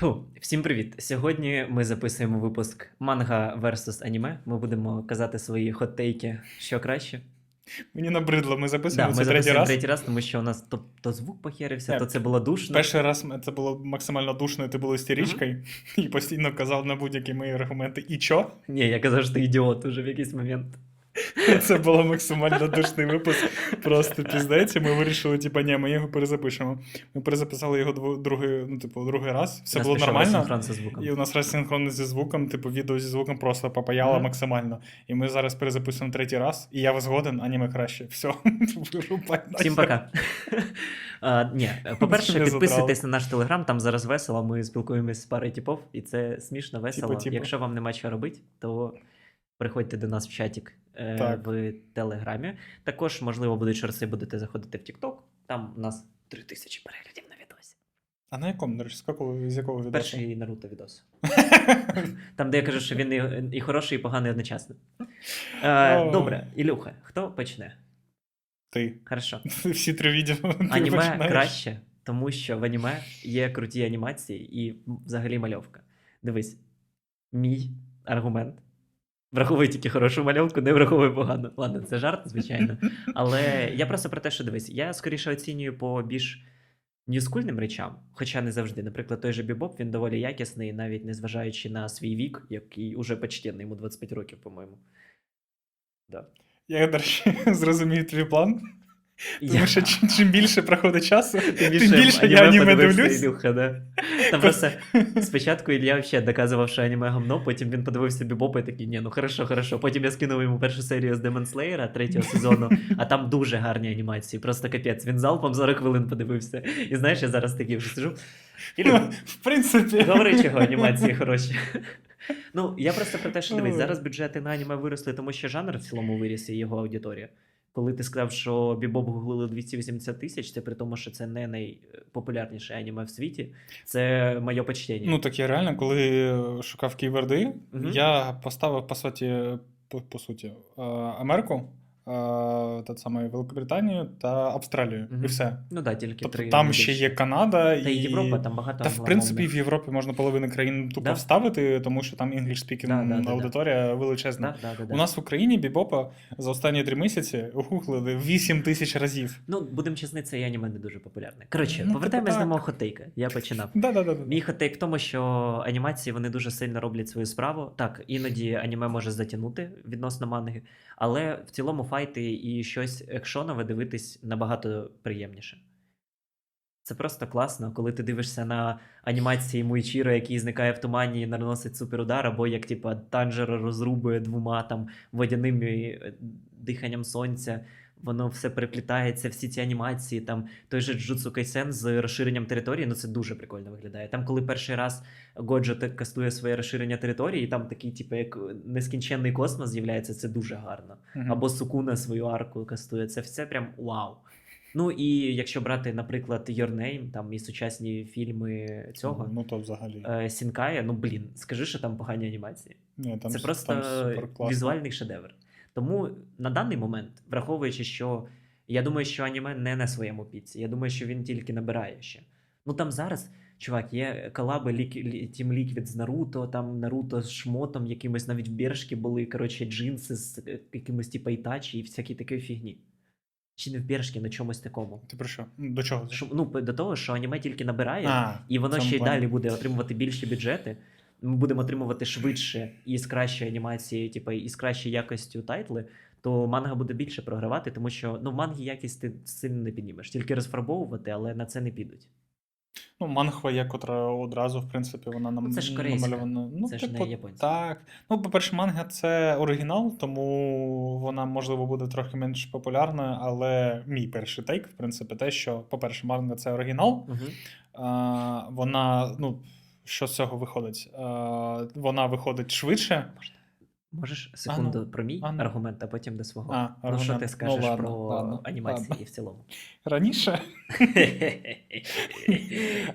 Фу, всім привіт! Сьогодні ми записуємо випуск Манга versus аніме. Ми будемо казати свої хот-тейки, що краще. Мені набридло, ми Да, записуємо ми це третій раз. третій раз, тому що у нас то, то звук похерився, Так. то це було душно. Перший раз це було максимально душно, і ти був істеричкою, і постійно казав на будь-які мої аргументи. І чо? Ні, я казав, що ти ідіот уже в якийсь момент. Це було максимально душний випуск. Просто піздець. Ми вирішили, типа, ні, ми його перезапишемо. Ми перезаписали його другий, ну, типу, другий раз. Все було нормально. І у нас розсинхронно зі звуком, типу, відео зі звуком просто попаяло максимально. І ми зараз перезаписуємо третій раз, і я згоден, аніме краще. Все, вирубай. Всім пока. А, ні, по-перше, підписуйтесь на наш телеграм, там зараз весело. Ми спілкуємося з парою типов, і це смішно, весело. Типу, типу. Якщо вам нема чого робити, то приходьте до нас в чатик е, Так. в Телеграмі. Також, можливо, будуть шорси, будете заходити в TikTok. Там у нас 3000 переглядів на відосі. А на якому, до речі, з якого, відосу? Перший Наруто відос. Там, де я кажу, що він і, і хороший, і поганий одночасно. Е, добре, Ілюха, хто почне? Ти. Хорошо. Всі три відео. Аніме починаєш. краще, тому що в аніме є круті анімації і взагалі мальовка. Дивись, мій аргумент. Враховуй тільки хорошу мальовку, не враховуй погано. Ладно, це жарт, звичайно. Але я просто про те, що дивись, я скоріше оцінюю по більш ньюскульним речам, хоча не завжди. Наприклад, той же Бібоп, він доволі якісний, навіть незважаючи на свій вік, який уже почтенний, йому 25 років, по-моєму. Да. Я, до речі, зрозумів твій план. Тому що чим, чим більше проходить часу, Тим тим більше я аніме дивлюсь. Ілюха, да. Там просто спочатку Ілля взагалі доказував, що аніме гамно, потім він подивився Бібопа і такий, ні, ну хорошо, хорошо. Потім я скинув йому першу серію з Demon Slayer третього сезону, а там дуже гарні анімації, просто капець. Він залпом 40 хвилин подивився. І знаєш, я зараз такий вже сижу. Ілю, В принципі. Говори, чого анімації хороші. Ну, я просто про те, що дивись, зараз бюджети на аніме виросли, тому що жанр в цілому виріс і його аудиторія. Коли ти сказав, що Бібоб гуглили 280 тисяч, це при тому, що це не найпопулярніше аніме в світі. Це моє почтення. Ну так я реально, коли шукав ківерди, угу. я поставив, по суті, по, по суті, е, Америку, та саме Великобританію та Австралію. Мгм. І все. ну да, тільки Тобто три. там ще є Канада Та і Європа, там багато. Та в принципі в. Європі можна половину країн тупо Да. вставити, тому що там English speaking Да, да, да, да. аудиторія величезна. Да, да, да, да. У нас в Україні бібопа за останні три місяці гуглили 8 тисяч разів. Ну, будемо чесні, це аніме не дуже популярне. Коротше, Ну, повертаємось до мого хотейка. Я починав. Мій хотейк в тому, що анімації вони дуже сильно роблять свою справу. Так, іноді аніме може затягнути відносно манги, але в цілому файти і щось екшонове дивитись набагато приємніше. Це просто класно, коли ти дивишся на анімації Муйчіро, який зникає в тумані і наносить суперудар, або як типа Танжера розрубує двома там водяними е, диханням сонця. Воно все переплітається, всі ці анімації, там той же Джуцу Кайсен з розширенням території, ну це дуже прикольно виглядає. Там, коли перший раз Годжо кастує своє розширення території, і там такий, типу, як нескінченний космос з'являється, це дуже гарно. Мгм. Або Сукуна свою арку кастує. Це все прям вау. Ну і якщо брати, наприклад, Your Name, там і сучасні фільми цього Ну то взагалі. е, Сінкая, ну блін, скажи, що там погані анімації. Ні, там, Це просто там візуальний шедевр. Тому на даний момент, враховуючи, що я думаю, що аніме не на своєму піці, я думаю, що він тільки набирає ще. Ну там зараз, чувак, є колаби Лік- Лі- Team Liquid з Наруто, там Наруто з шмотом, якимось навіть бершки були, коротше, джинси з е, якимось типа Ітачі і всякі такої фігні. Чи не в бершки, на чомусь такому. Ти про що? До чого? Що, ну, до того, що аніме тільки набирає, А, і воно ще й далі буде отримувати більші бюджети. Ми будемо отримувати швидше і з кращої анімації, типу, і з кращою якостю тайтли, то манга буде більше програвати, тому що ну, в мангі якість ти сильно не піднімеш, тільки розфарбовувати, але на це не підуть. Ну, манхва є, котра одразу, в принципі, вона нам Ну, це ж намальована. Ну, Це ж типу, не японська. Так. Ну, по-перше, манга це оригінал, тому вона, можливо, буде трохи менш популярною, але мій перший тейк, в принципі, те, що, по-перше, манга це оригінал. Угу. А, вона, ну, що з цього виходить? А, вона виходить швидше. Можеш секунду ну, про мій а ну. аргумент, а потім до свого. А, ну, що ти Ну, скажеш ладно, про ладно, анімації ладно. в цілому? Раніше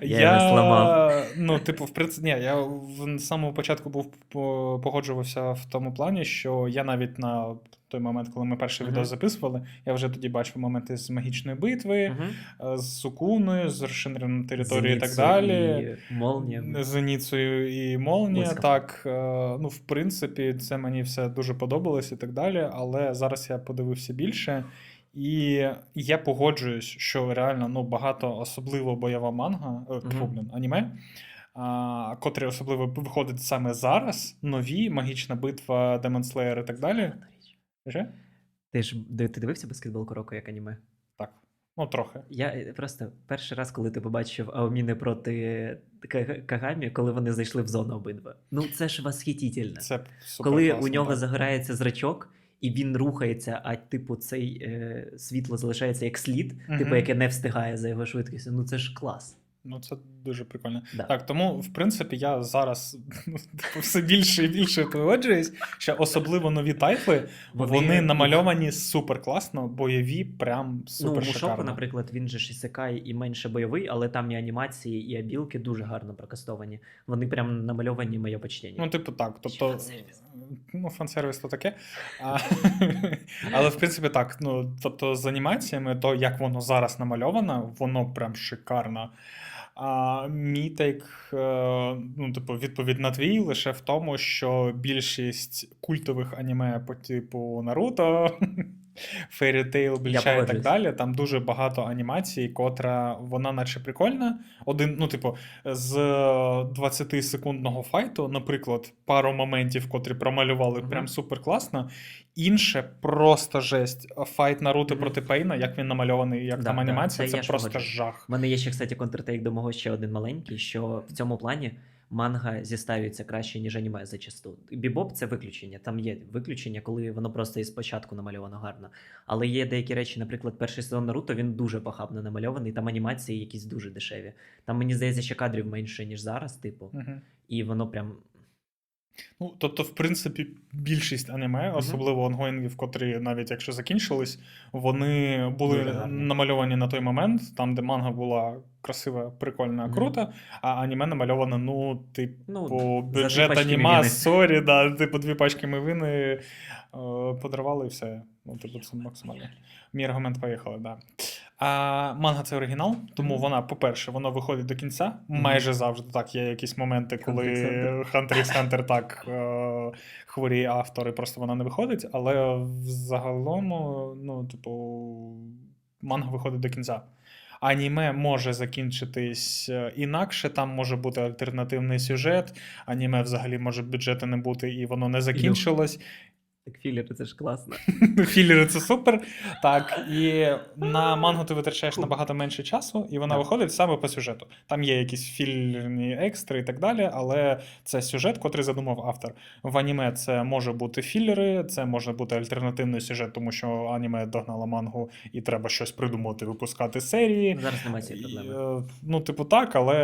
Я його зламав. Ну, типу, в принципі, ні, я в самому початку був погоджувався в тому плані, що я навіть на той момент, коли ми перший Мгм. відео записували. Я вже тоді бачив моменти з магічної битви, Мгм. е, з Сукуною, з розширенням території і так далі. І молніями. З Зеніцею і Молнія, Блискавка. так. е, Ну, в принципі, це мені все дуже подобалось і так далі. Але зараз я подивився більше. І я погоджуюсь, що реально ну, багато особливо бойова манга, е, тьфу, Мгм. блін, аніме, а, котрі особливо виходить саме зараз. Нові, магічна битва, Demon Slayer і так далі. Вже? Ти ж ти дивився баскетбол Куроко як аніме? Так. Ну, трохи. Я е, просто перший раз, коли ти побачив Аоміни проти Кагамі, коли вони зайшли в зону обидва. Ну це ж восхитительно. Це супер коли класно, у нього так. загорається зрачок, і він рухається, а типу цей е, світло залишається як слід, Мгм. типу, яке не встигає за його швидкістю. Ну це ж клас. Ну, це дуже прикольно. Да. Так, тому, в принципі, я зараз ну, типу, все більше і більше погоджуюсь, що особливо нові тайтли, вони, намальовані супер класно, бойові, прям Ну, супер Мушоку, шикарно. наприклад, він же ж ісекай і менше бойовий, але там і анімації, і абілки дуже гарно прокастовані. Вони прям намальовані моє почтення. Ну, типу, так. Тобто, фан-сервіс. ну, фан-сервіс то таке. А, але, в принципі, так. Ну, тобто, з анімаціями, то як воно зараз намальовано, воно прям шикарно. А мій е, ну, типу, відповідь на твій лише в тому, що більшість культових аніме по типу Наруто, Fairy Tail, Бліча і так далі. Там дуже багато анімацій, котра вона наче прикольна. Один, ну, типу, з 20-секундного файту, наприклад, пару моментів, котрі промалювали Мгм. прям супер класно. Інше просто жесть. Файт Наруто Мгм. проти Пейна, як він намальований, як Да, там да, анімація, це це, просто погоджуюсь. жах. У мене є ще, кстати, контртейк до мого ще один маленький, що в цьому плані манга зістаюється краще, ніж аніме зачасту. Бібоп це виключення. Там є виключення, коли воно просто із початку намальовано гарно. Але є деякі речі, наприклад, перший сезон Наруто, він дуже похабно намальований, там анімації якісь дуже дешеві. Там, мені здається, ще кадрів менше, ніж зараз, типу, Мгм. і воно прям. Ну, тобто, в принципі, більшість аніме, особливо онгоїнгів, котрі навіть якщо закінчились, вони були гарні. намальовані на той момент, там, де манга була красива, прикольна, крута, а аніме намальовано, ну, типу, Ну, бюджет аніма, сорі, да, типу, дві пачки мивини е, подарували і все. Ну, типу, це максимально. Мій аргумент поїхали, да. А манга це оригінал, тому вона, по-перше, вона виходить до кінця. Майже завжди так. Є якісь моменти, коли. Hunter x Hunter так е, хворіє автор, і просто вона не виходить. Але взагалом, е, ну, типу, манга виходить до кінця. Аніме може закінчитись е, інакше, там може бути альтернативний сюжет. Аніме взагалі може бюджету не бути, і воно не закінчилось. Так філери, це ж класно. Філери це супер. Так, і на мангу ти витрачаєш набагато менше часу, і вона Так. виходить саме по сюжету. Там є якісь фільерні екстри і так далі, але це сюжет, котрий задумав автор. В аніме це може бути філери, це може бути альтернативний сюжет, тому що аніме догнало мангу і треба щось придумати, випускати серії. Зараз немає цієї проблеми. е, Ну, типу, так, але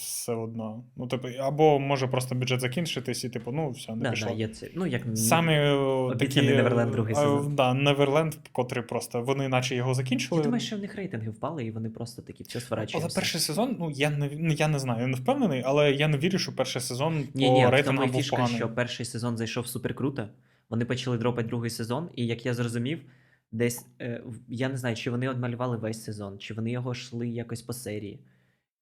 все одно. Ну, типу, або може просто бюджет закінчитись, і типу, ну, все, не Да, пішло. да, є це. Ну, як Саме такі, Неверленд другий е, сезон. Да, Неверленд, котрий просто вони наче його закінчили. Я думаю, що в них рейтинги впали, і вони просто такі все Але перший сезон, ну я не ну, я не знаю, я не впевнений, але я не вірю, що перший сезон Ні, по ні, рейтингам був фішка, поганий. що перший сезон зайшов супер круто. Вони почали дропати другий сезон, і як я зрозумів, десь е, я не знаю, чи вони одмалювали весь сезон, чи вони його йшли якось по серії.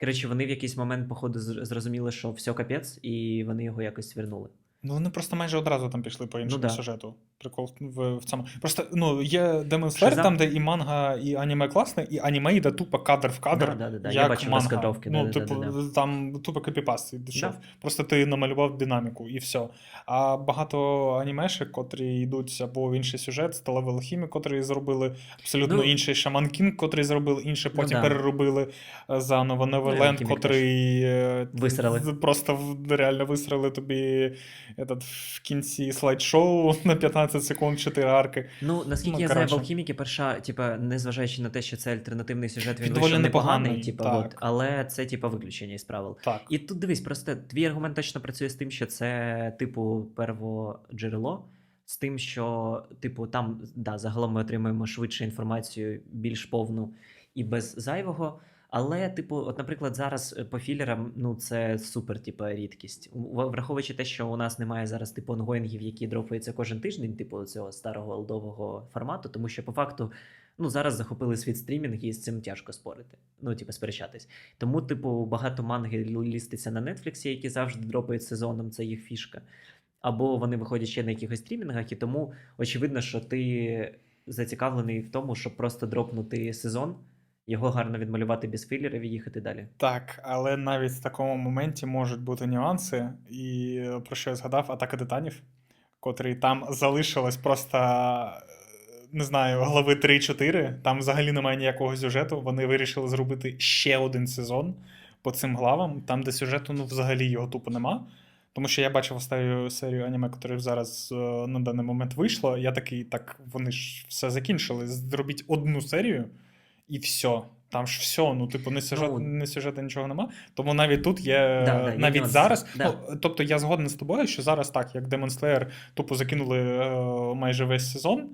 Коротше, вони в якийсь момент, походу, зр- зрозуміли, що все капець, і вони його якось вернули. Ну вони просто майже одразу там пішли по іншому Ну, да. сюжету. Прикол в, в цьому. Просто ну є Demon Slayer, там, де і манга, і аніме класне, і аніме йде тупо кадр в кадр. Да, да, да, да. Я Як бачив манга. розкадровки, Ну, да, да, типу, да, да. там тупо копіпаст йшов. Да. Просто ти намалював динаміку і все. А багато анімешек, котрі йдуть або в інший сюжет, сталевий алхімік, котрий зробили абсолютно Ну, інший Шаман Кінг, котрий зробили інше, Ну, потім да. переробили е, заново Неверленд, Алхімік котрий е, Висрали. просто реально висрали тобі этот, в кінці слайд-шоу на 15 секунд 4 арки. Ну, наскільки Ну, я знаю, в. Алхіміки перша, типа, незважаючи на те, що це альтернативний сюжет, він вийшов непоганий, непоганий, типа, от, але це, типа, виключення із правил. Так. І тут дивись, просто твій аргумент точно працює з тим, що це, типу, перводжерело, з тим, що, типу, там, да, загалом ми отримуємо швидше інформацію, більш повну і без зайвого. Але, типу, от, наприклад, зараз е, по філерам, ну це супер, типу, рідкість. Враховуючи те, що у нас немає зараз типу онгоїнгів, які дропаються кожен тиждень, типу цього старого олдового формату, тому що по факту. Ну, зараз захопили світ стрімінг, і з цим тяжко спорити. Ну, типу, сперечатись. Тому, типу, багато манги ліститься на Netflix, які завжди дропають сезоном, це їх фішка. Або вони виходять ще на якихось стрімінгах, і тому очевидно, що ти зацікавлений в тому, щоб просто дропнути сезон, його гарно відмалювати без філерів і їхати далі. Так, але навіть в такому моменті можуть бути нюанси, і про що я згадав Атака титанів, котрий там залишилось просто, е, не знаю, глави 3-4. Там взагалі немає ніякого сюжету. Вони вирішили зробити ще один сезон по цим главам, там, де сюжету ну, взагалі його тупо нема. Тому що я бачив останню серію аніме, яке зараз е, на даний момент вийшло. Я такий, так вони ж все закінчили. Зробіть одну серію і все. Там ж все, ну, типу, не сюжет, Ну, не сюжету нічого нема. Тому навіть тут є, Да, да, навіть нюанси. зараз. Да. Ну, тобто я згоден з тобою, що зараз так, як Demon Slayer тупо закинули е, майже весь сезон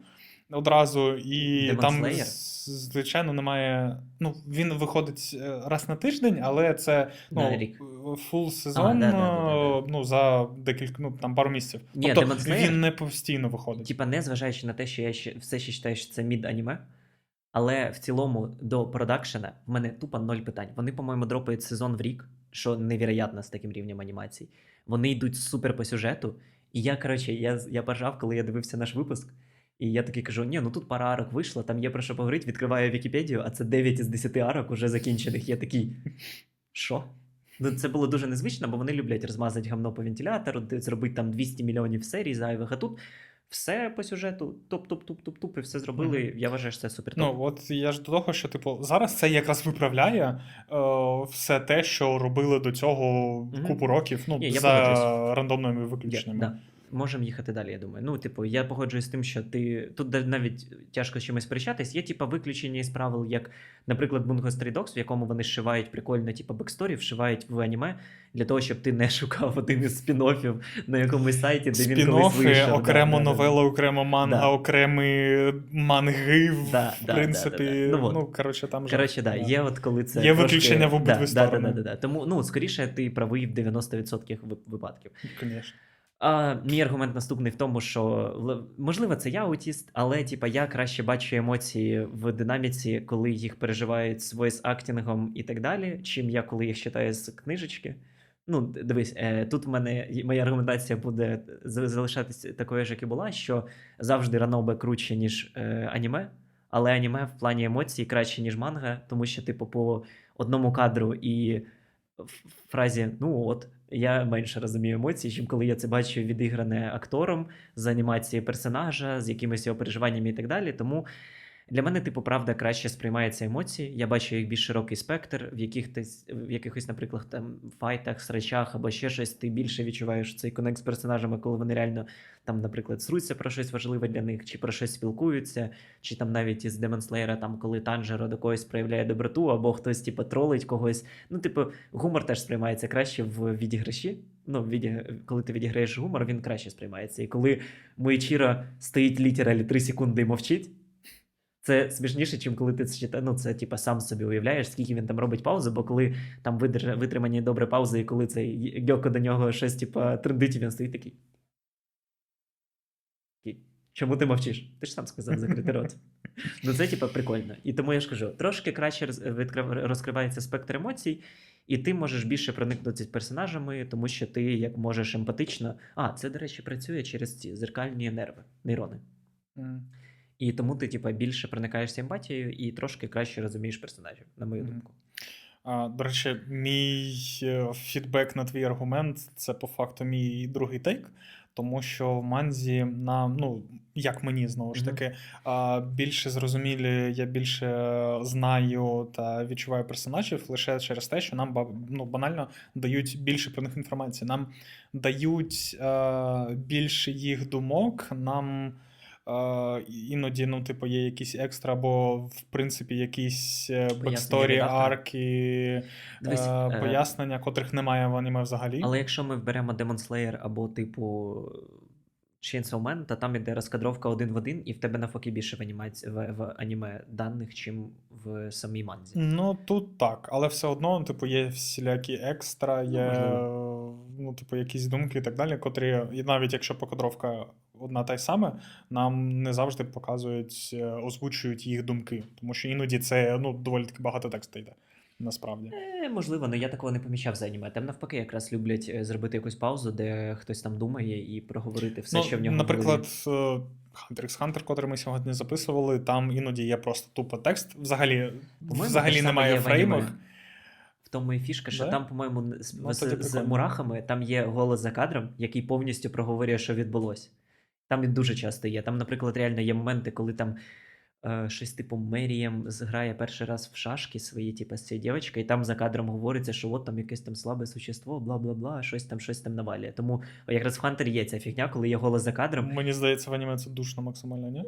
одразу, і Demon там, Slayer? з- звичайно, немає. Ну, він виходить е, раз на тиждень, але це ну, фул сезон да, да, да, да, е, ну, за декілька, ну, там пару місяців. Ні, тобто Demon Slayer- він не постійно виходить. Типа, не зважаючи на те, що я ще все ще вважаю, що це мід аніме. Але в цілому до продакшена в мене тупо ноль питань. Вони, по-моєму, дропають сезон в рік, що невероятно з таким рівнем анімацій. Вони йдуть супер по сюжету. І я, коротше, я, я поржав, коли я дивився наш випуск. І я такий кажу: ні, ну тут пара арок вийшло, там є про що поговорити, відкриваю Вікіпедію, а це 9 із 10 арок уже закінчених. Я такий. Що? Ну, це було дуже незвично, бо вони люблять розмазати гамно по вентилятору, зробити там 200 мільйонів серій зайвих, а тут все по сюжету, туп-туп-туп-туп-туп, і все зробили. Мгм. Я вважаю, що це супер Ну, от я ж до того, що, типу, зараз це якраз виправляє е, все те, що робили до цього Мгм. купу років, ну, Ні, за рандомними виключеннями. Yeah, да. Можемо їхати далі, я думаю. Ну, типу, я погоджуюсь з тим, що ти тут навіть тяжко з чимось сперечатись. Є, типу, виключення із правил, як, наприклад, Bungo Stray Dogs, в якому вони зшивають прикольно, типу, бексторі, вшивають в аніме для того, щоб ти не шукав один із спін-оффів на якомусь сайті, де він колись вийшов. Окремо да, да, да. окремо манга, Да. окремі манги, в принципі. да, да, да. Ну, Ну, коротше, там Коротше, да, да. є от коли це. Є трошки- виключення в обидві да, Да, сторони. да, да, да. Тому, ну, скоріше, ти правий в 90% випадків. Конечно. А, мій аргумент наступний в тому, що можливо, це я аутіст, але типа я краще бачу емоції в динаміці, коли їх переживають з voice актінгом і так далі, чим я коли їх читаю з книжечки. Ну, дивись, е, тут в мене моя аргументація буде залишатися такою ж, як і була, що завжди ранобе круче, ніж е, аніме, але аніме в плані емоцій краще, ніж манга, тому що, типу, по одному кадру і фразі ну от. Я менше розумію емоцій, чим коли я це бачу відігране актором з анімації персонажа, з якимись його переживаннями і так далі. Тому для мене, типу, правда, краще сприймаються емоції. Я бачу їх більш широкий спектр, в якихось, в якихось, наприклад, там файтах, срачах або ще щось, ти більше відчуваєш цей конект з персонажами, коли вони реально там, наприклад, сруться про щось важливе для них, чи про щось спілкуються, чи там навіть із Demon Slayer, там, коли Танжеро до когось проявляє доброту, або хтось, типу, тролить когось. Ну, типу, гумор теж сприймається краще в відіграші. Ну, в коли ти відіграєш гумор, він краще сприймається. І коли Моїчіро стоїть літералі 3 секунди і мовчить. Це смішніше, ніж коли ти це читаєш. Ну, це типа сам собі уявляєш, скільки він там робить паузи, бо коли там витримані добре паузи, і коли цей Гьоко до нього щось, типа, трендить, він стоїть такий. Чому ти мовчиш? Ти ж сам сказав закрити рот. Ну, це, типа, прикольно. І тому я ж кажу, трошки краще розкривається спектр емоцій, і ти можеш більше проникнути персонажами, тому що ти як можеш емпатично. А, це, до речі, працює через ці зеркальні нерви, нейрони. І тому ти, типа, більше проникаєшся емпатією і трошки краще розумієш персонажів, на мою Мгм. думку. А, до речі, мій е, фідбек на твій аргумент це по факту мій другий тейк. Тому що в манзі нам, ну як мені знову ж таки, більше зрозумілі, я більше знаю та відчуваю персонажів лише через те, що нам ну, банально дають більше про них інформації. Нам дають е, більше їх думок, нам іноді, ну, типу, є якісь екстра, або в принципі якісь е, бексторі, арки, Дивись, е, е, пояснення, котрих немає в аніме взагалі. Але якщо ми вберемо Demon Slayer або, типу, Chainsaw Man, то там іде розкадровка один в один, і в тебе навпаки більше в, анімаці... в, в аніме даних, чим в самій манзі. Ну, тут так, але все одно, типу, є всілякі екстра, є ну, типу, якісь думки і так далі, котрі, і навіть якщо покадровка одна та й саме, нам не завжди показують, е, озвучують їх думки. Тому що іноді це ну, доволі таки багато тексту йде. Насправді. Е, можливо, але я такого не помічав за аніме. Там навпаки якраз люблять е, зробити якусь паузу, де хтось там думає і проговорити все, ну, що в нього наприклад, е, Hunter x Hunter, котрий ми сьогодні записували, там іноді є просто тупо текст. Взагалі, По-моєму, взагалі немає в фреймів. В тому і фішка, що Да? там, по-моєму, з, Ну, з, з мурахами там є голос за кадром, який повністю проговорює, що відбулося. Там він дуже часто є. Там, наприклад, реально є моменти, коли там щось типу Мерієм зграє перший раз в шашки свої, типу, з цією дівчинкою, і там за кадром говориться, що от там якесь там слабе существо, бла бла бла, щось там, щось там навалює. Тому якраз в Хантері є ця фігня, коли є голос за кадром. Мені здається, в аніме це душно максимально, ні?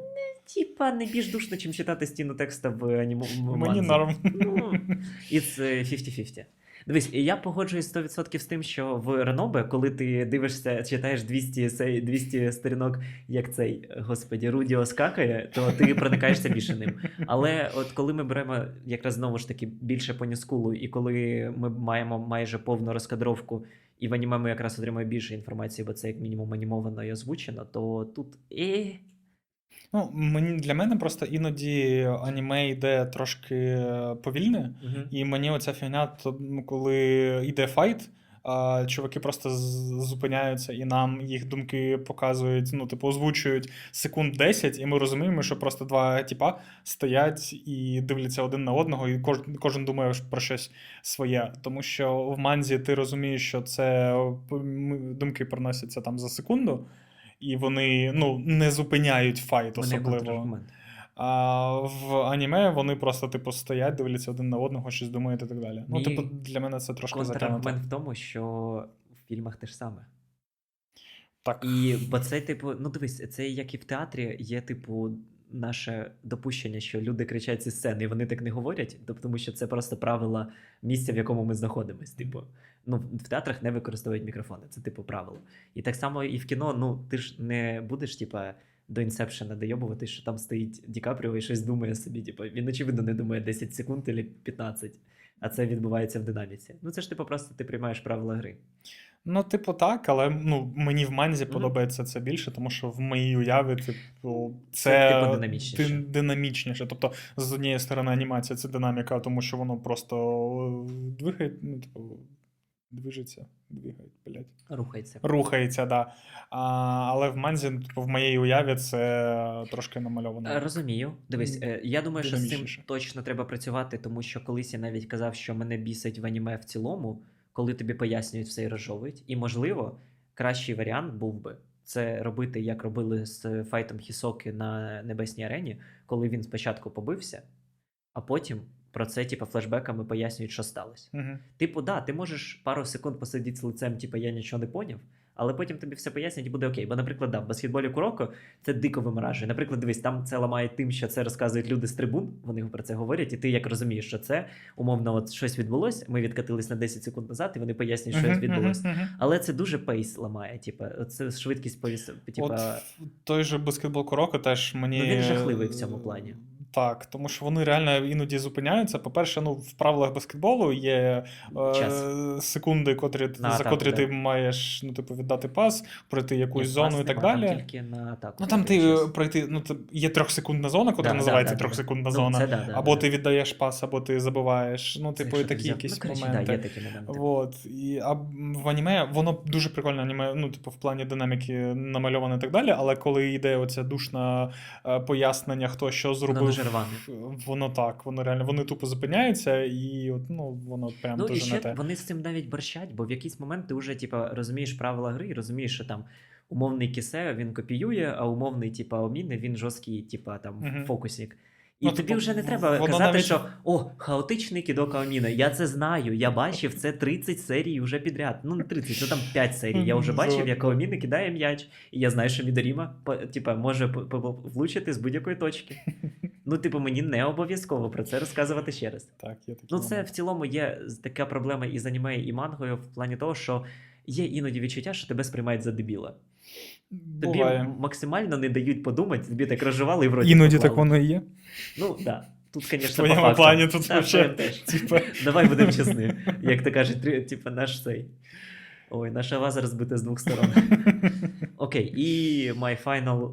Типа не більш душно, чим читати стіну текста в анімо. Мені норм. Ну, It's е, 50-50. Дивись, я погоджуюсь 100% з тим, що в Ренобе, коли ти дивишся, читаєш 200, есей- 200 сторінок, як цей, господі, Рудіо скакає, то ти проникаєшся більше ним. Але от коли ми беремо якраз знову ж таки більше по Нескулу, і коли ми маємо майже повну розкадровку, і в аніме ми якраз отримуємо більше інформації, бо це як мінімум анімовано і озвучено, то тут е, Ну, мені для мене просто іноді аніме йде трошки повільне, Мгм. і мені оця фігня, то, ну, коли йде файт, чуваки просто зупиняються і нам їх думки показують, ну, типу, озвучують секунд 10, і ми розуміємо, що просто два тіпа стоять і дивляться один на одного, і кожен, кожен думає про щось своє. Тому що в манзі ти розумієш, що це думки проносяться там за секунду. І вони ну, не зупиняють файт особливо. А в аніме вони просто, типу, стоять, дивляться один на одного, щось думають і так далі. Ну, типу, для мене це трошки затягнуто. В тому, що в фільмах те ж саме. Так. І бо це, типу, ну дивись, це як і в театрі є, типу, наше допущення, що люди кричать зі сцени, і вони так не говорять, тобто, тому що це просто правила місця, в якому ми знаходимось. Типу, ну в театрах не використовують мікрофони, це типу правило. І так само і в кіно, ну ти ж не будеш, типа. До інсепшена дойобувати, що там стоїть Ді Капріо і щось думає собі. Типу, він очевидно не думає 10 секунд або 15, а це відбувається в динаміці. Ну це ж типу просто ти приймаєш правила гри. Ну, типу, так, але ну, мені в манзі Мгм. подобається це більше, тому що в моїй уяві, типу, Це, це, типу, динамічніше. динамічніше. Тобто, з однієї сторони, анімація це динаміка, тому що воно просто е, двигає, ну, типу, движеться, двигає, блядь. Рухається. Рухається, да. А, але в манзі, в моїй уяві це трошки намальовано. Е, Розумію. Дивись, е, я думаю, що з цим точно треба працювати, тому що колись я навіть казав, що мене бісить в аніме в цілому, коли тобі пояснюють все і розжовують. І, можливо, кращий варіант був би це робити, як робили з файтом Хісоки на небесній арені, коли він спочатку побився, а потім про це, типу, флешбеками пояснюють, що сталося. Угу. Типу, да, ти можеш пару секунд посидіти з лицем, типу, я нічого не поняв, але потім тобі все пояснять і буде окей. Бо, наприклад, да, в баскетболі Куроко це дико виморажує. Наприклад, дивись, там це ламає тим, що це розказують люди з трибун, вони про це говорять, і ти як розумієш, що це умовно от щось відбулося, ми відкатились на 10 секунд назад, і вони пояснюють, що відбулося. Але це дуже пейс ламає, типу, це швидкість повіс... типу, От той же баскетбол Куроко теж мені. Ну, він жахливий в цьому плані. Так, тому що вони реально іноді зупиняються. По-перше, ну в правилах баскетболу є Час. е, секунди, котрі, На за атаку, котрі да. ти маєш ну, типу, віддати пас, пройти якусь Ні, зону пас і так нема, далі. Там тільки на атаку. Ну там ти час. пройти, ну це є трьохсекундна зона, котра Да, називається да, да, да. трьохсекундна Ну, зона. це да, да, або да. ти віддаєш пас, або ти забиваєш. Ну, Це типу, і такі взяв? якісь ну, коротше, моменти. Да, є такі моменти. Вот. І, а в аніме воно дуже прикольно аніме, ну, типу, в плані динаміки намальоване і так далі, але коли йде оця душна е, пояснення, хто що зробив, дуже рване. воно так, воно реально, вони тупо зупиняються, і от, ну, воно прям Ну і дуже не те. вони з цим навіть борщать, бо в якийсь момент ти вже типа розумієш правила гри і розумієш, що там умовний кісе він копіює, а умовний, типа, Оміне, він жорсткий, типа там угу. фокусник. І Ну, тобі типу, вже не треба казати, навіть- що о, хаотичний кідок Аоміна. Я це знаю. Я бачив це 30 серій вже підряд. Ну, не 30, ну там 5 серій. Я вже бачив, як Аоміна кидає м'яч, і я знаю, що Мідоріма типа, може влучити з будь-якої точки. Ну, типу, мені не обов'язково про це розказувати ще раз. Так, такі Ну, це в цілому є така проблема і з аніме, і мангою в плані того, що є іноді відчуття, що тебе сприймають за дебіла. Тобі Буває. максимально не дають подумати, тобі так розживали і вроді. Іноді так воно і є. Ну, так. Да. Тут, звісно, по факту. плані тут Да, теж. типа, Давай будемо чесні. Як то кажуть, типа наш цей. Ой, наша ваза розбита з двох сторон. Окей, і my final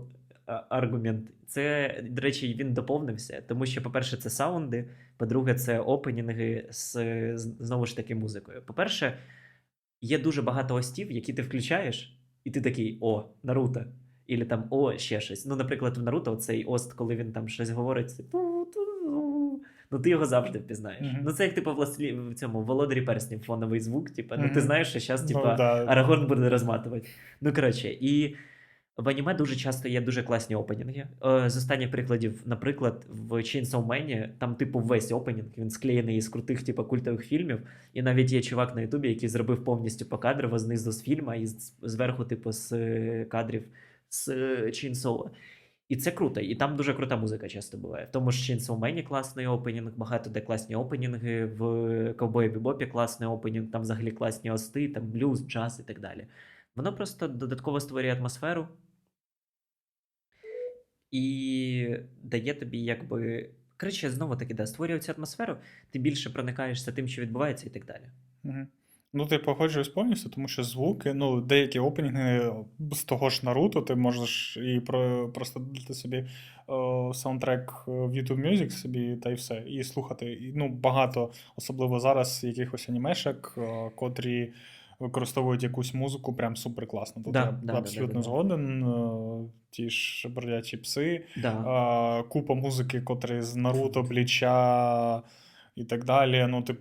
аргумент. Це, до речі, він доповнився, тому що, по-перше, це саунди, по-друге, це опенінги з- знову ж таки музикою. По-перше, є дуже багато остів, які ти включаєш, і ти такий: о, Наруто. Ілі там о, ще щось. Ну, наприклад, в Наруто цей ост, коли він там щось говорить, це ну ти його завжди впізнаєш. Мгм. Ну, це як типу власні в цьому володарі перснів фоновий звук, типу, ну ти знаєш, що зараз, ну, типу, да. Арагорн буде розматувати. Ну, коротше, і в аніме дуже часто є дуже класні опенінги. Е, З останніх прикладів, наприклад, в Chainsaw Man, там, типу, весь опенінг, він склеєний із крутих, типу, культових фільмів. І навіть є чувак на Ютубі, який зробив повністю покадрово знизу з фільма і зверху, типу, з е, кадрів з е, Chainsaw. І це круто, і там дуже крута музика часто буває. В тому ж Chainsaw Man класний опенінг, багато де класні опенінги, в Cowboy Bebop класний опенінг, там взагалі класні ости, там блюз, джаз і так далі. Воно просто додатково створює атмосферу і дає тобі, якби. Коротше, знову таки, да, створює цю атмосферу, ти більше проникаєшся тим, що відбувається, і так далі. Мгм. Ну, ти погоджуюсь повністю, тому що звуки, ну, деякі опенінги з того ж Наруто, ти можеш і про, просто дати собі о, саундтрек в YouTube Music собі та й все, і слухати. І, ну, багато, особливо зараз, якихось анімешек, о, котрі використовують якусь музику прям супер класно. Тут Да, я да, абсолютно да, згоден. О, Ті ж бродячі пси, Да. а, купа музики, котрі з Наруто, Бліча і так далі. Ну, ти,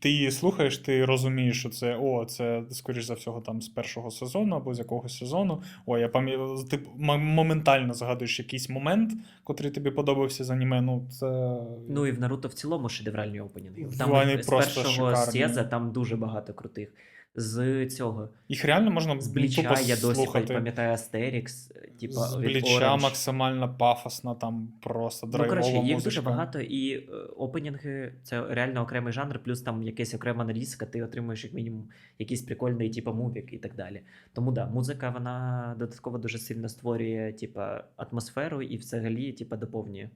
ти її слухаєш, ти розумієш, що це о, це, скоріш за всього, там з першого сезону або з якогось сезону. О, я пам'ятаю, ти моментально згадуєш якийсь момент, котрий тобі подобався з аніме. Ну, це. Ну і в Наруто в цілому шедевральні опенінги. Там Вони з просто першого шикарні. сеза там дуже багато крутих. З цього. Їх реально можна З Бліча я досі пам'ятаю Астерікс, типа З Бліча максимально пафосна, там просто Ну, драйвова коротше, їх дуже багато, і е, опенінги це реально окремий жанр, плюс там якась окрема нарізка, ти отримуєш як мінімум якийсь прикольний, типу, мувік і так далі. Тому да, музика вона додатково дуже сильно створює, типа, атмосферу і взагалі, типа, доповнює.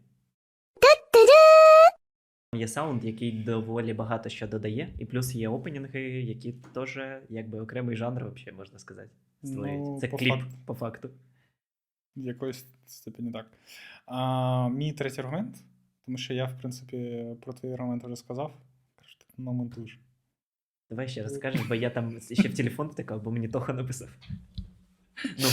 Є саунд, який доволі багато що додає, і плюс є опенінги, які теж якби окремий жанр, вообще, можна сказати. Створюють. Ну, це по кліп факту. по факту. В якоїсь степені так. А, мій третій аргумент, тому що я, в принципі, про твій аргумент вже сказав. Кажу, ти намонтуєш. Давай ще раз скажеш, бо я там ще в телефон втикав, бо мені Тоха написав. Ну,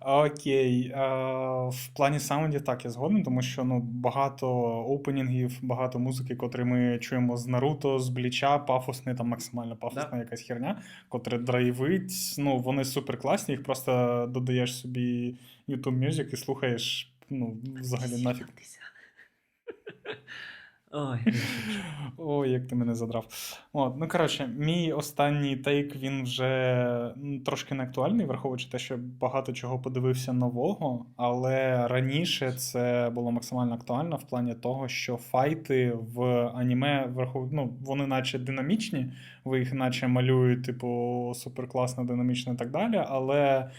Окей. А, в плані саундів так, я згоден, тому що ну, багато опенінгів, багато музики, котрі ми чуємо з Наруто, з Бліча, пафосний, там максимально пафосна Да. якась херня, котра драйвить. Ну, вони супер класні, їх просто додаєш собі YouTube Music і слухаєш. Ну, взагалі нафіг. Ой, Ой, як ти мене задрав. От, ну коротше, мій останній тейк він вже трошки не актуальний, враховуючи те, що багато чого подивився нового, але раніше це було максимально актуально в плані того, що файти в аніме врахов... ну, вони наче динамічні, ви їх наче малюють, типу, суперкласно, динамічно і так далі, але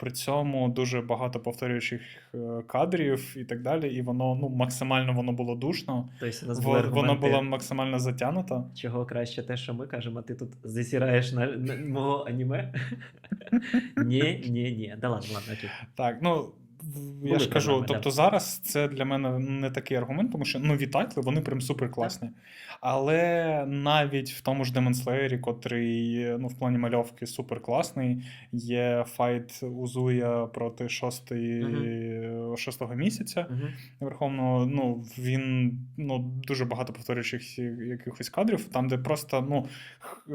при цьому дуже багато повторюючих е, кадрів і так далі, і воно ну, максимально воно було душно. Тобто Во- Воно було максимально затягнуто. чого краще те, що ми кажемо, ти тут засіраєш на, на мого аніме. Ні, ні, ні. Да ладно, ладно. Так, ну я ж кажу, тобто зараз це для мене не такий аргумент, тому що нові тайтли, вони прям супер класні. Але навіть в тому ж Demon Slayer, котрий ну, в плані мальовки супер класний, є файт Узуя проти шостої, шостого місяця. Угу. Верховного, ну він ну дуже багато повторюючих якихось кадрів, там, де просто ну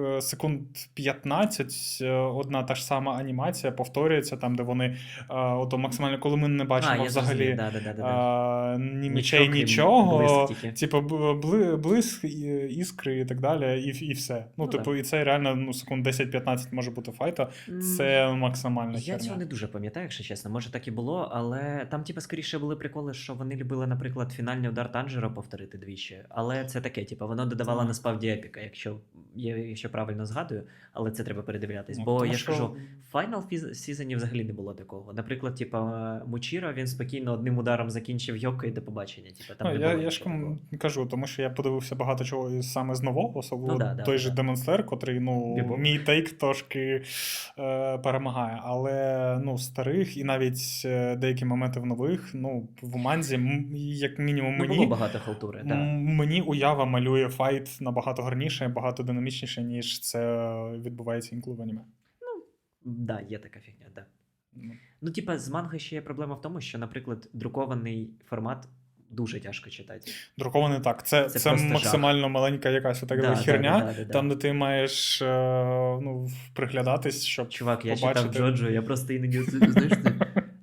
е, секунд 15 е, одна та ж сама анімація повторюється, там, де вони е, ото максимально, коли ми не бачимо А, взагалі да, да, да, да, да. а, ні мечей, нічого. Типу, бли, блиск, іскри і так далі, і, і все. Ну, Ну, типу, і це реально ну, секунд 10-15 може бути файта. Це максимальна Я херня. цього не дуже пам'ятаю, якщо чесно. Може так і було, але там типа, скоріше були приколи, що вони любили, наприклад, фінальний удар Танжера повторити двічі. Але це таке, типа, воно додавало Так. насправді епіка, якщо я якщо правильно згадую, але це треба передивлятись. Ну, Бо я ж що- кажу, в Final Season взагалі не було такого. Наприклад, типа, Мучіра він спокійно одним ударом закінчив Йоко і до побачення. Типа, там Ну, я, я ж такого. кажу, тому що я подивився багато чого саме з нового, особливо Ну да, да, той да. же Демонстер, котрий, ну, мій тейк трошки е, перемагає. Але ну, старих і навіть е, деякі моменти в нових, ну, в манзі, як мінімум, Ну, було мені. багато халтури, так. м, Мені уява малює файт набагато гарніше, багато динамічніше, ніж це відбувається інколи в аніме. Да, є така фігня, да. Ну, типа, з манги ще є проблема в тому, що, наприклад, друкований формат дуже тяжко читати. Друкований так. Це, Це це, максимально маленька якась Да, да, херня, да, да, да, да. там, де ти маєш е, ну, приглядатись, щоб Чувак, я побачити. читав Джоджо, я просто іноді знаєш,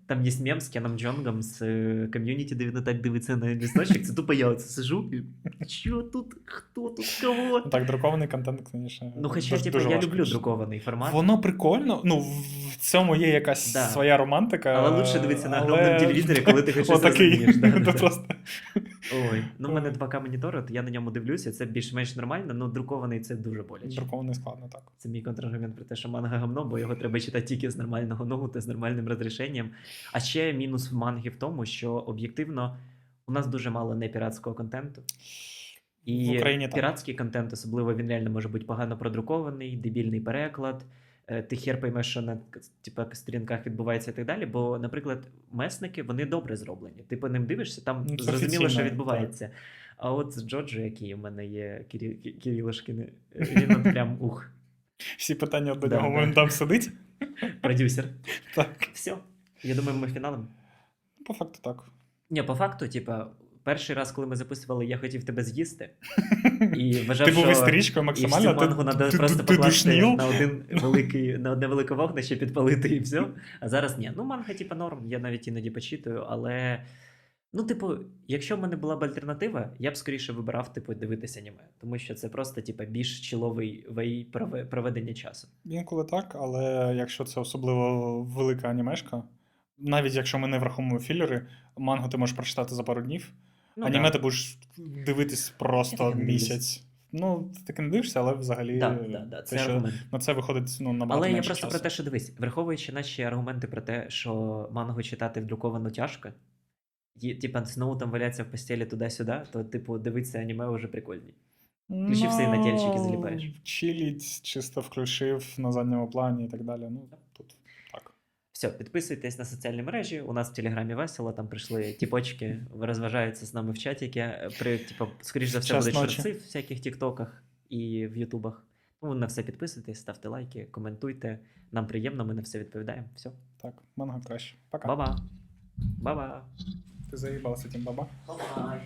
там є мем з Кеном Джонгом з е, ком'юніті, де він так дивиться на лісточок. Це тупо я оце сижу. І, що тут? Хто тут кого? Так, друкований контент, звісно. Ну, хоча, дуже- типу, дуже я важко люблю друкований формат. Воно прикольно. Ну, цьому є якась Да. своя романтика. Але лучше дивитися на але- огромному телевізорі, коли ти хоч щось Да, да, Це да. просто... Ой, ну в мене 2К монітор, от я на ньому дивлюся, це більш-менш нормально, але друкований це дуже боляче. Друкований складно, так. Це мій контраргумент про те, що манга гамно, бо його треба читати тільки з нормального ногу та з нормальним розрішенням. А ще мінус в манги в тому, що об'єктивно у нас дуже мало непіратського контенту. І В Україні так. піратський контент, особливо він реально може бути погано продрукований, дебільний переклад. Е, Ти хер поймеш, що на типа, сторінках відбувається і так далі. Бо, наприклад, месники вони добре зроблені. Ти по ним дивишся, там Ну, це зрозуміло, що відбувається. А от з Джоджо, який у мене є Кирі... Кі- Кирилошкін, він от прям ух, Всі питання до нього, да. він там сидить. продюсер. Так. Все. Я думаю, ми фіналом. По факту так. Ні, по факту, типа, перший раз, коли ми записували, я хотів тебе з'їсти. І вважав, Ти був і максимально. всю мангу треба просто ти, ти покласти на один великий, на одне велике вогнище підпалити і все. А зараз ні. Ну, манга, типа, норм, я навіть іноді почитую, але. Ну, типу, якщо в мене була б альтернатива, я б скоріше вибирав, типу, дивитися аніме. Тому що це просто, типа, більш чіловий вей проведення часу. Інколи так, але якщо це особливо велика анімешка, навіть якщо ми не враховуємо філери, мангу ти можеш прочитати за пару днів, Ну, аніме да. ти будеш дивитись просто таке місяць. Ну, ти таки не дивишся, але взагалі Да, да, да, те, це що аргумент. на це виходить ну, набагато Але я просто часу. про те, що дивись, враховуючи наші аргументи про те, що мангу читати вдруковано тяжко, і, типа, знову там валяться в постелі туди-сюди, то, типу, дивитися аніме вже прикольні. Включив все на тельчик і заліпаєш. Ну, Чилить, чисто включив на задньому плані і так далі. Ну. Все, підписуйтесь на соціальні мережі. У нас в Телеграмі весело, там прийшли тіпочки, розважаються з нами в чаті. При, типу, скоріш за все, Час будуть ночі. шорти в всяких тіктоках і в Ютубах. Тому на все підписуйтесь, ставте лайки, коментуйте. Нам приємно, ми на все відповідаємо. Все. Так, манга краще. Пока. Ба-ба. Ба-ба. Ти заїбав з цим баба. Бабай.